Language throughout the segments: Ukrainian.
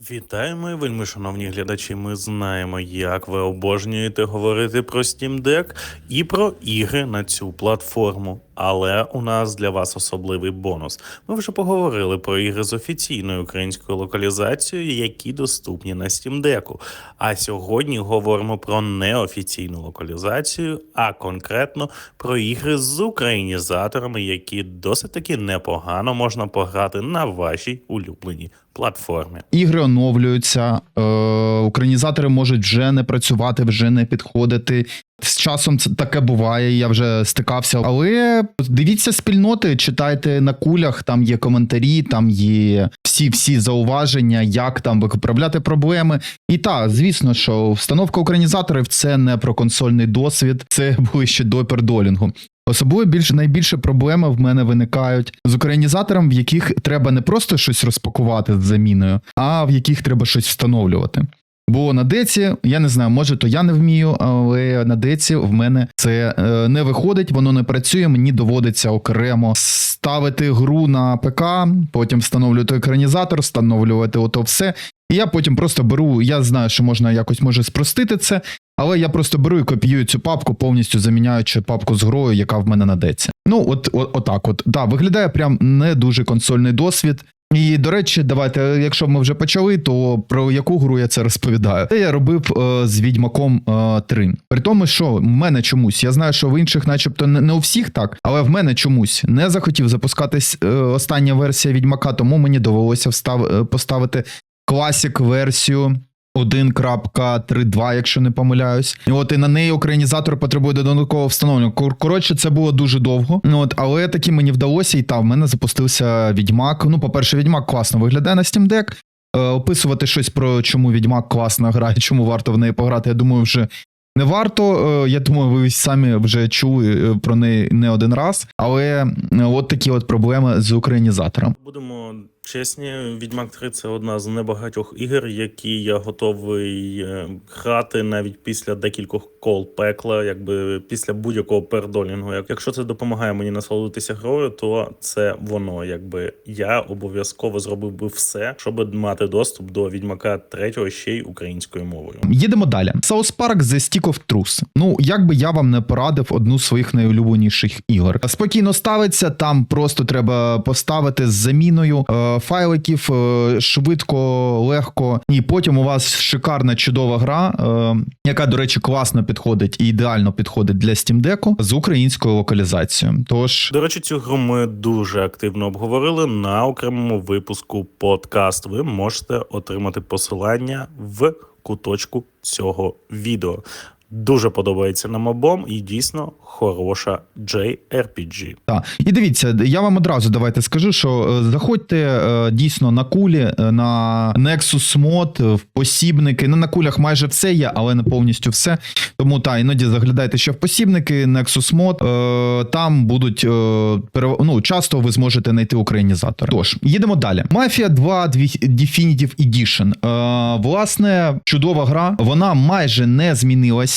Вітаємо, вельми шановні глядачі. Ми знаємо, як ви обожнюєте говорити про Steam Deck і про ігри на цю платформу. Але у нас для вас особливий бонус. Ми вже поговорили про ігри з офіційною українською локалізацією, які доступні на Steam Deck. А сьогодні говоримо про неофіційну локалізацію, а конкретно про ігри з українізаторами, які досить таки непогано можна пограти на вашій улюбленій платформі. Ігри оновлюються, е, українізатори можуть вже не працювати, вже не підходити. З часом це таке буває, я вже стикався. Але дивіться спільноти, читайте на кулях, там є коментарі, там є всі всі зауваження, як там виправляти проблеми. І так, звісно, що встановка українізаторів це не про консольний досвід, це ближче до пердолінгу. Особливо більш найбільше проблеми в мене виникають з українізатором, в яких треба не просто щось розпакувати з заміною, а в яких треба щось встановлювати. Бо на деці, я не знаю, може то я не вмію, але на деці в мене це е, не виходить, воно не працює. Мені доводиться окремо ставити гру на ПК, потім встановлювати екранізатор, встановлювати ото все. І я потім просто беру. Я знаю, що можна якось може спростити це, але я просто беру і копіюю цю папку, повністю заміняючи папку з грою, яка в мене на деці. Ну, от, от, отак, от. Да, виглядає прям не дуже консольний досвід. І до речі, давайте, якщо ми вже почали, то про яку гру я це розповідаю? Це я робив е, з Відьмаком е, 3. При тому, що в мене чомусь, я знаю, що в інших, начебто, не, у всіх так, але в мене чомусь не захотів запускатись е, остання версія Відьмака, тому мені довелося встав, е, поставити класік версію. 1.32, якщо не помиляюсь. От і на неї українізатор потребує додаткового встановлення. Кор- Коротше, це було дуже довго. Ну, От, але таки мені вдалося, і та в мене запустився Відьмак. Ну, по-перше, Відьмак класно виглядає на Steam Deck. Е, описувати щось про чому Відьмак класна гра і чому варто в неї пограти, я думаю, вже не варто. Е, Я думаю, ви самі вже чули е, про неї не один раз. Але е, от такі от проблеми з українізатором. Будемо чесні, Відьмак 3 це одна з небагатьох ігор, які я готовий е, грати навіть після декількох кол пекла, якби після будь-якого пердолінгу. Як- Якщо це допомагає мені насолодитися грою, то це воно. Якби я обов'язково зробив би все, щоб мати доступ до Відьмака 3 ще й українською мовою. Їдемо далі. South Park The Stick of Truth. Ну, як би я вам не порадив одну з своїх найулюбленіших ігор. Спокійно ставиться, там просто треба поставити з заміною е, файликів е, швидко, легко. І потім у вас шикарна чудова гра, е, яка, до речі, класно підходить і ідеально підходить для Steam Deck з українською локалізацією. Тож. До речі, цю гру ми дуже активно обговорили на окремому випуску подкаст. Ви можете отримати посилання в куточку цього відео. Дуже подобається нам обом і дійсно хороша JRPG. Так. І дивіться, я вам одразу давайте скажу, що е, заходьте е, дійсно на кулі, е, на Nexus Mod, в посібники. Ну, на кулях майже все є, але не повністю все. Тому та іноді заглядайте ще в посібники, Nexus Mod. Там будуть ну, часто ви зможете знайти українізатор. Тож, їдемо далі. Mafia 2 Дві- Definitive Edition. Власне, чудова гра. Вона майже не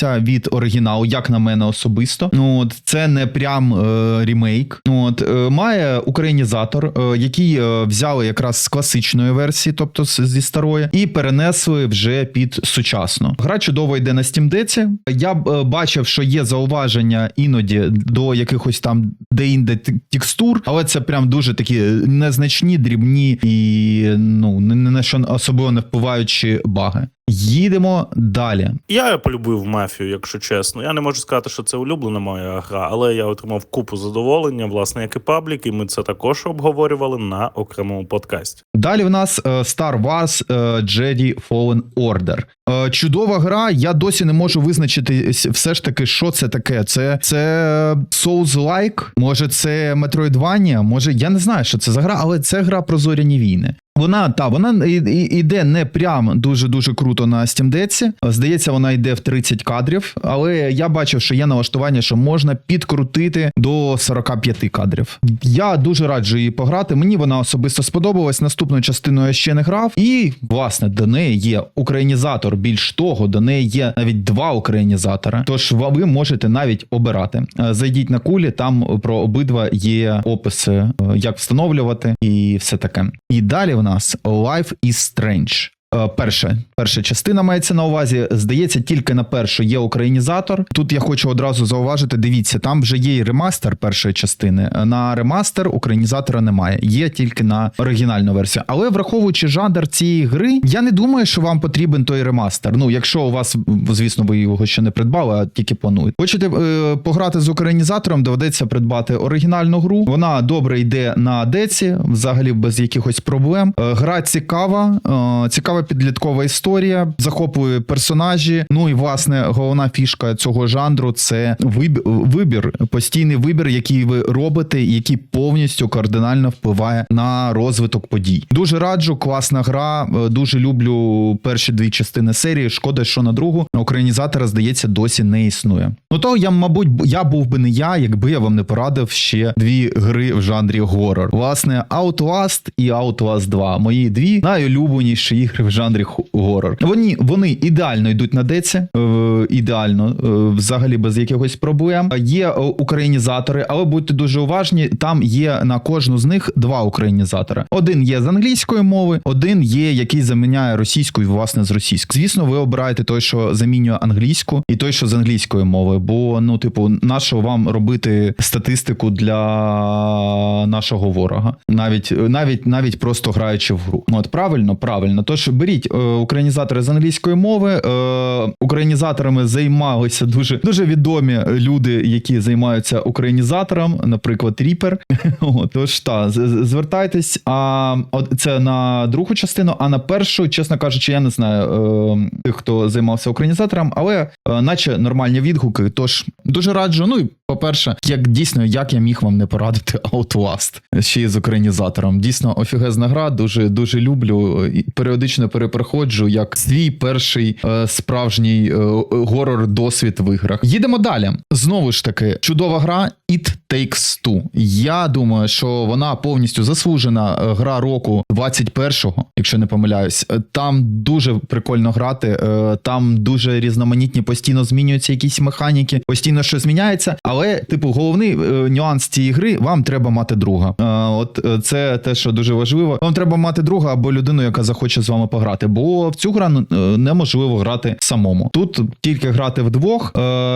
змінилася від оригіналу, як на мене особисто. Ну, от, це не прям е, ремейк. Ну, От, е, має українізатор, е, який е, взяли якраз з класичної версії, тобто зі старої, і перенесли вже під сучасну. Гра чудово йде на Steam Deck. Я е, бачив, що є зауваження іноді до якихось там де-інде текстур, але це прям дуже такі незначні, дрібні і ну ні на що особливо не впливаючі баги. Їдемо далі. Я полюбив мафію, якщо чесно. Я не можу сказати, що це улюблена моя гра, але я отримав купу задоволення, власне, як і паблік, і ми це також обговорювали на окремому подкасті. Далі в нас е, Star Wars е, Jedi Fallen Order. Е, Чудова гра. Я досі не можу визначити все ж таки, що це таке. Це, це Souls-like, може, це Metroidvania, може, я не знаю, що це за гра, але це гра про зоряні війни. Вона та вона іде не прям дуже дуже круто на Deck. Здається, вона йде в 30 кадрів, але я бачив, що є налаштування, що можна підкрутити до 45 кадрів. Я дуже раджу її пограти. Мені вона особисто сподобалась. Наступною частиною я ще не грав. І власне до неї є українізатор. Більш того, до неї є навіть два українізатора. Тож ви можете навіть обирати. Зайдіть на кулі, там про обидва є описи, як встановлювати і все таке. І далі в нас Life is Strange. Е, Перше, перша частина мається на увазі. Здається, тільки на першу є українізатор. Тут я хочу одразу зауважити: дивіться, там вже є і ремастер першої частини. На ремастер українізатора немає, є тільки на оригінальну версію. Але враховуючи жанр цієї гри, я не думаю, що вам потрібен той ремастер. Ну, якщо у вас, звісно, ви його ще не придбали, а тільки плануєте. Хочете е, пограти з українізатором, доведеться придбати оригінальну гру. Вона добре йде на деці, взагалі без якихось проблем. Е, Гра цікава, е, цікава підліткова історія, захоплює персонажі. Ну і власне головна фішка цього жанру це вибір, вибір, постійний вибір, який ви робите, який повністю кардинально впливає на розвиток подій. Дуже раджу, класна гра. е, Дуже люблю перші дві частини серії. Шкода, що на другу українізатора, здається, досі не існує. Ну то я, мабуть, я був би не я, якби я вам не порадив ще дві гри в жанрі горор. Власне, Outlast і Outlast 2. Мої дві найулюбленіші ігри в жанрі горор. Вони, вони ідеально йдуть на деці, е, ідеально, е, взагалі без якихось проблем. Є е, українізатори, але будьте дуже уважні. Там є на кожну з них два українізатори. Один є з англійської мови, один є, який заміняє російську і власне з російської. Звісно, ви обираєте той, що замінює англійську, і той, що з англійської мови. Бо ну, типу, нащо вам робити статистику для нашого ворога, навіть навіть навіть просто граючи в гру. От правильно, правильно. Тож беріть е, українізатори з англійської мови. Е, українізаторами займалися дуже дуже відомі люди, які займаються українізатором, наприклад, Ріпер. Тож та звертайтесь. А от це на другу частину, а на першу, чесно кажучи, я не знаю е, тих, хто займався українізатором, але наче нормальні відгуки. Тож дуже раджу. Ну і по-перше, як дійсно, як я міг вам не порадити Outlast ще й з українізатором. Дійсно, офігезна гра, дуже дуже люблю. І періодично перепроходжу як свій перший е, справжній е, горор досвід в іграх. Їдемо далі. Знову ж таки, чудова гра It Takes Two. Я думаю, що вона повністю заслужена е, гра року 21-го, якщо не помиляюсь. Е, Там дуже прикольно грати, е, там дуже різноманітні, постійно змінюються якісь механіки, постійно щось зміняється. Але, типу, головний нюанс цієї гри вам треба мати друга. От це те, що дуже важливо. Вам треба мати друга або людину, яка захоче з вами пограти. Бо в цю гру е, неможливо грати самому. Тут тільки грати вдвох.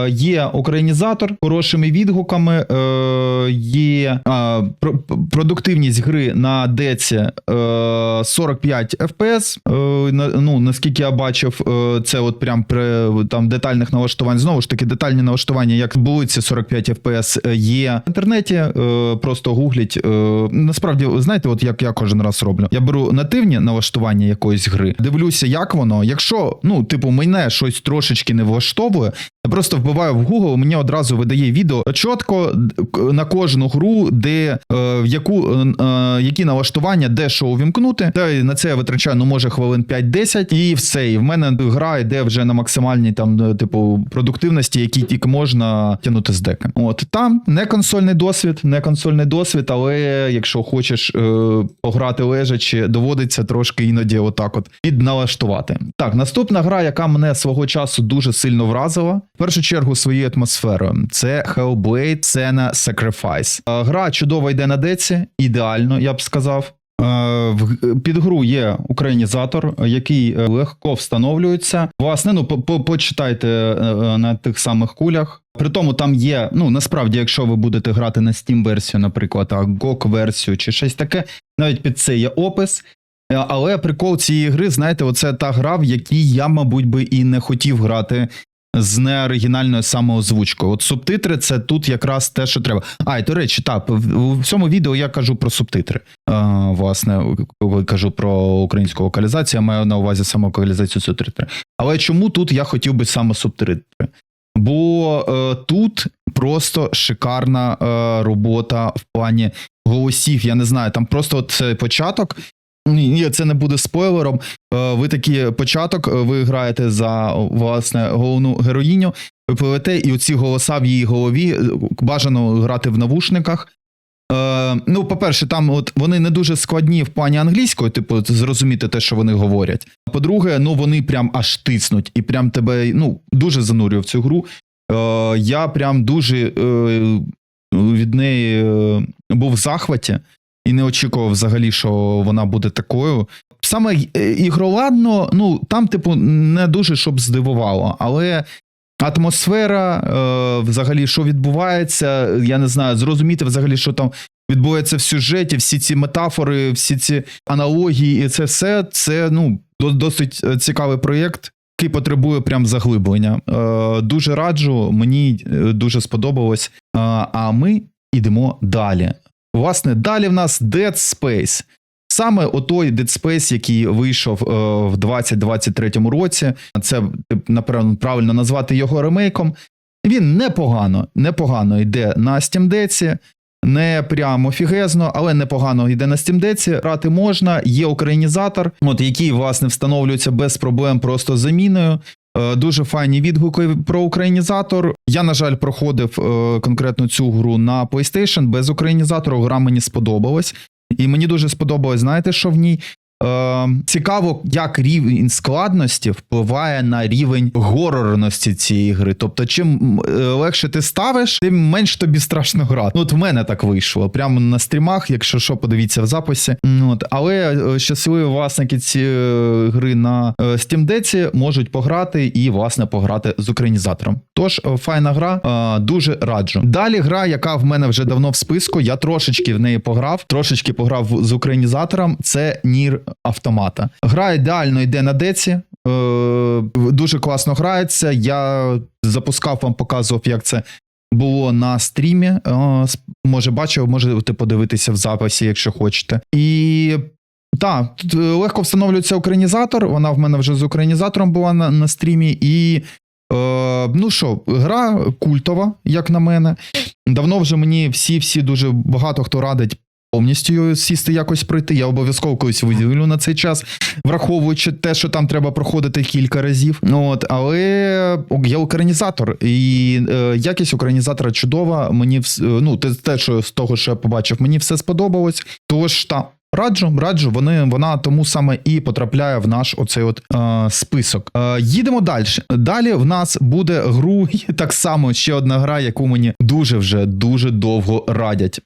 Є українізатор хорошими відгуками. Е, Є продуктивність гри на деці е, 45 FPS. Е, Ну наскільки я бачив, е, це от прям при там детальних налаштувань. Знову ж таки, детальні налаштування, як були ці 45 FPS, е, є в інтернеті. е, Просто гугліть. Е, Насправді, знаєте, от як я кожен раз роблю. Я беру нативні налаштування якоїсь гри, дивлюся, як воно. Якщо ну, типу, мене щось трошечки не влаштовує, я просто вбиваю в Google, мені одразу видає відео чітко на кожну гру, де е, в яку е, е, які налаштування, де що увімкнути. На це я витрачаю ну може хвилин 5-10, і все. І в мене гра йде вже на максимальній там, типу, продуктивності, які тільки можна тягнути з дека. От там не консольний досвід, не консольний досвід, але якщо хочеш е, пограти лежачи, доводиться трошки іноді отак от підналаштувати. Так, наступна гра, яка мене свого часу дуже сильно вразила. В першу чергу своєю атмосферою. Це Hellblade Senna Sacrifice. Е, Гра чудово йде на деці, ідеально, я б сказав. Е, Під гру є українізатор, який е, легко встановлюється. Власне, ну по- по- почитайте на тих самих кулях. При тому там є, ну насправді, якщо ви будете грати на Steam версію, наприклад, а GOG версію чи щось таке, навіть під це є опис. Але прикол цієї гри, знаєте, оце та гра, в якій я, мабуть, би і не хотів грати з неоригінальною самоозвучкою. От субтитри це тут якраз те, що треба. А, і до речі, так, в, цьому відео я кажу про субтитри. А, власне, кажу про українську локалізацію, я маю на увазі саме локалізацію субтитри. Але чому тут я хотів би саме субтитри? Бо е, тут просто шикарна е, робота в плані голосів. Я не знаю, там просто от це початок. Ні, це не буде спойлером. Е, Ви такий початок, е, ви граєте за власне головну героїню, ви пливете, і оці голоса в її голові е, бажано грати в навушниках. Е, ну, по-перше, там от вони не дуже складні в плані англійської, типу, зрозуміти те, що вони говорять. А по-друге, ну вони прям аж тиснуть і прям тебе ну, дуже занурює в цю гру. Е, я прям дуже е, від неї е, був в захваті. І не очікував взагалі, що вона буде такою. Саме е, ігроладно, ну там, типу, не дуже щоб здивувало, але атмосфера, е, взагалі, що відбувається, я не знаю, зрозуміти взагалі, що там відбувається в сюжеті, всі ці метафори, всі ці аналогії, і це все це ну досить е, цікавий проєкт. Який потребує прям заглиблення. Дуже раджу, мені дуже сподобалось. А ми йдемо далі. Власне, далі в нас Dead Space. Саме отой Dead Space, який вийшов е, в 2023 році. Це напевно правильно назвати його ремейком. Він непогано, непогано йде на Steam Deck, не прямо фігезно, але непогано йде на Steam Deck, Грати можна. Є українізатор, от який власне встановлюється без проблем просто заміною. Е, Дуже файні відгуки про українізатор. Я, на жаль, проходив е, конкретно цю гру на PlayStation без українізатору. Гра мені сподобалась. І мені дуже сподобалось, знаєте, що в ній? Е, цікаво, як рівень складності впливає на рівень горорності цієї гри. Тобто, чим е, легше ти ставиш, тим менш тобі страшно грати. Ну, от в мене так вийшло. Прямо на стрімах, якщо що, подивіться в записі. От, але е, щасливі власники цієї гри на е, Steam Deck можуть пограти і, власне, пограти з українізатором. Тож, е, файна гра, е, дуже раджу. Далі гра, яка в мене вже давно в списку, я трошечки в неї пограв, трошечки пограв з українізатором. Це Нір Автомата. Гра ідеально йде на деці. Е, дуже класно грається. Я запускав вам, показував, як це було на стрімі. Е, може, бачив, можете подивитися в записі, якщо хочете. І так, е, легко встановлюється українізатор. Вона в мене вже з українізатором була на, на стрімі. І е, ну що, гра культова, як на мене. Давно вже мені всі-всі дуже багато хто радить. Повністю сісти якось пройти. Я обов'язково колись виділю на цей час, враховуючи те, що там треба проходити кілька разів. Ну, От, але є українізатор, і е, якість українізатора чудова. Мені вс- е, ну, те, що з того, що я побачив, мені все сподобалось. Тож та. Раджу, раджу, вони, вона тому саме і потрапляє в наш оцей от е, список. Е, їдемо далі. Далі в нас буде гру, так само ще одна гра, яку мені дуже вже дуже довго радять.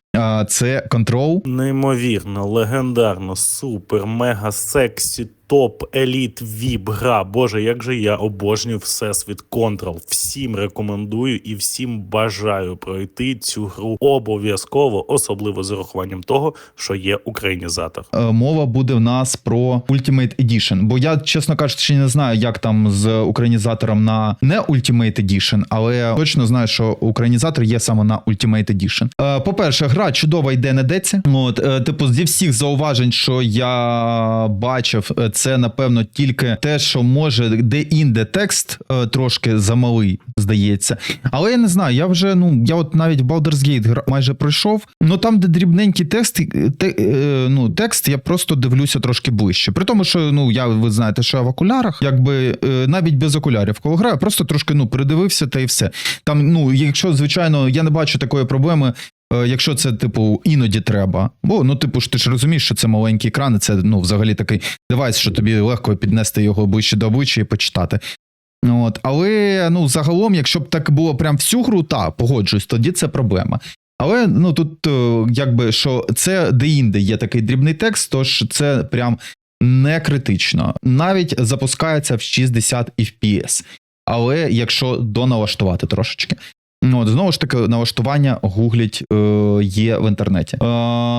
Це Control. Неймовірно, легендарно, супер, мега сексі, топ, еліт, віп, гра. Боже, як же я обожнюю Всесвіт Control. Всім рекомендую і всім бажаю пройти цю гру обов'язково, особливо з урахуванням того, що є українізатор. Е, мова буде в нас про Ultimate Edition. Бо я, чесно кажучи, ще не знаю, як там з українізатором на не Ultimate Edition, але точно знаю, що українізатор є саме на Ultimate Edition. Е, По-перше, гра чудова йде на деці. От, е, типу, зі всіх зауважень, що я бачив, е, це напевно тільки те, що може де-інде текст е, трошки замалий, здається. Але я не знаю, я вже ну я от навіть в Baldur's Gate майже пройшов. Ну там, де дрібненький текст, те, ну текст, я просто дивлюся трошки ближче. При тому, що ну я ви знаєте, що я в окулярах, якби навіть без окулярів, коли граю, просто трошки ну придивився та і все. Там, ну якщо звичайно, я не бачу такої проблеми. Е, Якщо це, типу, іноді треба. Бо, ну, типу ж ти ж розумієш, що це маленький екран, і це ну, взагалі такий девайс, що тобі легко піднести його ближче до обличчя і почитати. От, але ну, загалом, якщо б так було прям всю гру, та погоджуюсь, тоді це проблема. Але ну тут е, якби що це де-інде є такий дрібний текст, тож це прям не критично. Навіть запускається в 60 FPS. Але якщо доналаштувати трошечки. Ну, от, знову ж таки, налаштування гуглять е, є в інтернеті. Е,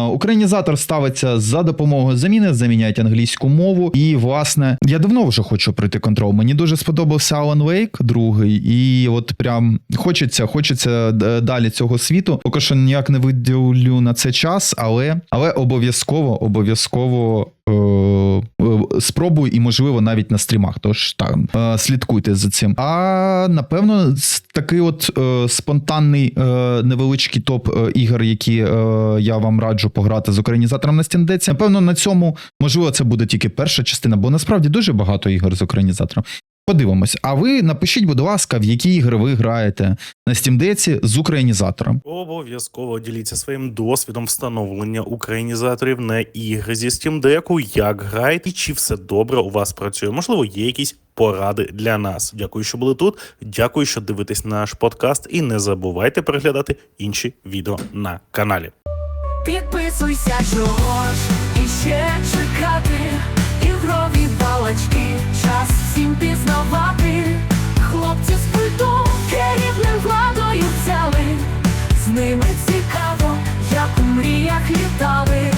українізатор ставиться за допомогою заміни, заміняють англійську мову. І, власне, я давно вже хочу пройти контрол. Мені дуже сподобався Alan Wake, другий, і от прям хочеться, хочеться е, далі цього світу. Поки що ніяк не виділю на це час, але, але обов'язково, обов'язково. Е, е, Спробую і, можливо, навіть на стрімах. Тож там е, слідкуйте за цим. А напевно, такий от спонтанний невеличкий топ ігор, які я вам раджу пограти з українізатором на стіндеці. Напевно, на цьому можливо це буде тільки перша частина, бо насправді дуже багато ігор з українізатором. Подивимось. А ви напишіть, будь ласка, в які ігри ви граєте на Steam Deck з українізатором. Обов'язково діліться своїм досвідом встановлення українізаторів на ігри зі Steam Deck, як граєте, чи все добре у вас працює. Можливо, є якісь поради для нас. Дякую, що були тут. Дякую, що дивитесь наш подкаст, і не забувайте переглядати інші відео на каналі. підписуйся, чого ж іще чекати. Ігрові балачки, час всім пізнавати. Хлопці з пульту керівним владою взяли. З ними цікаво, як у мріях літали.